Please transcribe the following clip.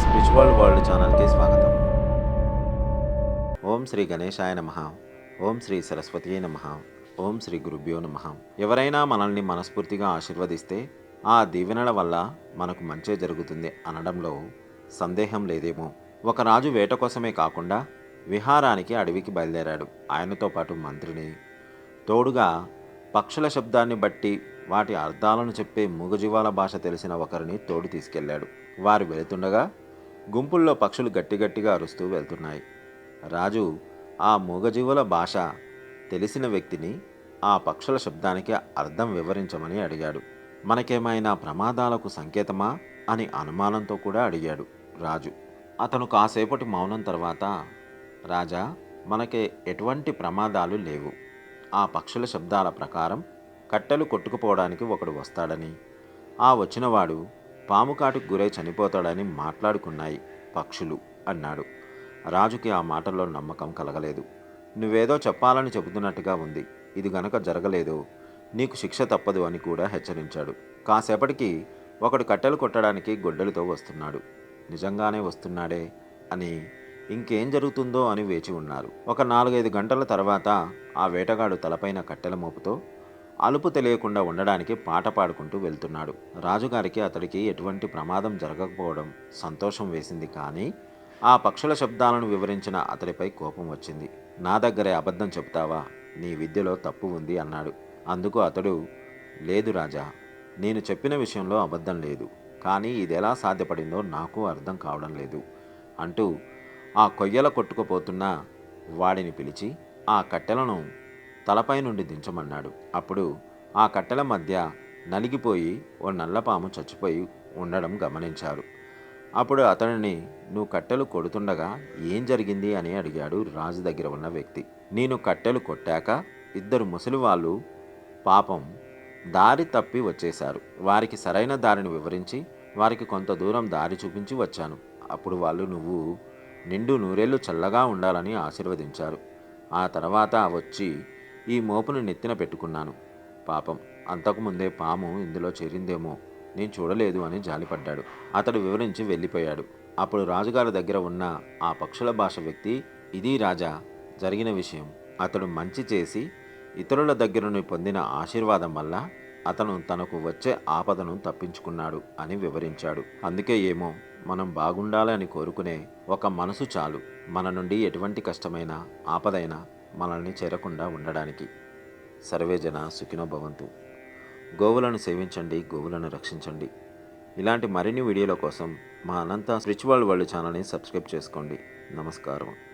Spiritual world ఛానల్కి స్వాగతం. ఓం శ్రీ గణేశాయ నమ. ఓం శ్రీ సరస్వతి నమ. ఓం శ్రీ గురుభ్యో నమ. ఎవరైనా మనల్ని మనస్ఫూర్తిగా ఆశీర్వదిస్తే ఆ దీవెనల వల్ల మనకు మంచే జరుగుతుంది అనడంలో సందేహం లేదేమో. ఒక రాజు వేట కోసమే కాకుండా విహారానికి అడవికి బయలుదేరాడు. ఆయనతో పాటు మంత్రిని తోడుగా పక్షుల శబ్దాన్ని బట్టి వాటి అర్థాలను చెప్పే మూగజీవాల భాష తెలిసిన ఒకరిని తోడు తీసుకెళ్ళాడు వారు వెళుతుండగా గుంపుల్లో పక్షులు గట్టిగట్టిగా అరుస్తూ వెళ్తున్నాయి. రాజు ఆ మూగజీవుల భాష తెలిసిన వ్యక్తిని ఆ పక్షుల శబ్దానికి అర్థం వివరించమని అడిగాడు. మనకేమైనా ప్రమాదాలకు సంకేతమా? అని అనుమానంతో కూడా అడిగాడు రాజు. అతను కాసేపటి మౌనం తర్వాత రాజా మనకి ఎటువంటి ప్రమాదాలు లేవు. ఆ పక్షుల శబ్దాల ప్రకారం కట్టెలు కొట్టుకుపోవడానికి ఒకడు వస్తాడని. ఆ వచ్చినవాడు పాము కాటుకు గురై చనిపోతాడని మాట్లాడుకున్నాయి పక్షులు అన్నాడు. రాజుకి ఆ మాటల్లో నమ్మకం కలగలేదు. నువ్వేదో చెప్పాలని చెబుతున్నట్టుగా ఉంది. ఇది గనక జరగలేదు నీకు శిక్ష తప్పదు అని కూడా హెచ్చరించాడు. కాసేపటికి ఒకడు కట్టెలు కొట్టడానికి గొడ్డలితో వస్తున్నాడు. నిజంగానే వస్తున్నాడే అని ఇంకేం జరుగుతుందో అని వేచి ఉన్నారు. ఒక నాలుగైదు గంటల తర్వాత ఆ వేటగాడు తలపైన కట్టెల మోపుతో అలుపు తెలియకుండా ఉండడానికి పాట పాడుకుంటూ వెళ్తున్నాడు. రాజుగారికి అతడికి ఎటువంటి ప్రమాదం జరగకపోవడం సంతోషం వేసింది కానీ ఆ పక్షుల శబ్దాలను వివరించిన అతడిపై కోపం వచ్చింది. నా దగ్గరే అబద్ధం చెప్తావా నీ విద్యలో తప్పు ఉంది అన్నాడు. అందుకు అతడు లేదు రాజా నేను చెప్పిన విషయంలో అబద్ధం లేదు కానీ ఇది ఎలా సాధ్యపడిందో నాకు అర్థం కావడం లేదు అంటూ ఆ కొయ్యల కొట్టుకుపోతున్న వాడిని పిలిచి ఆ కట్టెలను తలపై నుండి దించమన్నాడు. అప్పుడు ఆ కట్టెల మధ్య నలిగిపోయి ఓ నల్లపాము చచ్చిపోయి ఉండడం గమనించారు. అప్పుడు అతనిని నువ్వు కట్టెలు కొడుతుండగా ఏం జరిగింది? అని అడిగాడు రాజు దగ్గర ఉన్న వ్యక్తి. నేను కట్టెలు కొట్టాక ఇద్దరు ముసలి వాళ్ళు పాపం దారి తప్పి వచ్చేశారు. వారికి సరైన దారిని వివరించి వారికి కొంత దూరం దారి చూపించి వచ్చాను. అప్పుడు వాళ్ళు నువ్వు నిండు నూరేళ్ళు చల్లగా ఉండాలని ఆశీర్వదించారు. ఆ తర్వాత వచ్చి ఈ మోపును నెత్తిన పెట్టుకున్నాను. పాపం అంతకుముందే పాము ఇందులో చేరిందేమో నేను చూడలేదు అని జాలిపడ్డాడు. అతడు వివరించి వెళ్ళిపోయాడు. అప్పుడు రాజుగారి దగ్గర ఉన్న ఆ పక్షుల భాష వ్యక్తి ఇది రాజా జరిగిన విషయం. అతడు మంచి చేసి ఇతరుల దగ్గర పొందిన ఆశీర్వాదం వల్ల అతను తనకు వచ్చే ఆపదను తప్పించుకున్నాడు అని వివరించాడు. అందుకే ఏమో మనం బాగుండాలని కోరుకునే ఒక మనసు చాలు. మన నుండి ఎటువంటి కష్టమైన ఆపదైనా మనల్ని చేరకుండా ఉండడానికి. సర్వేజన సుఖినో భవంతు. గోవులను సేవించండి గోవులను రక్షించండి. ఇలాంటి మరిన్ని వీడియోల కోసం మా అనంత స్పిరిచువల్ వరల్డ్ ఛానల్ని సబ్స్క్రైబ్ చేసుకోండి. నమస్కారం.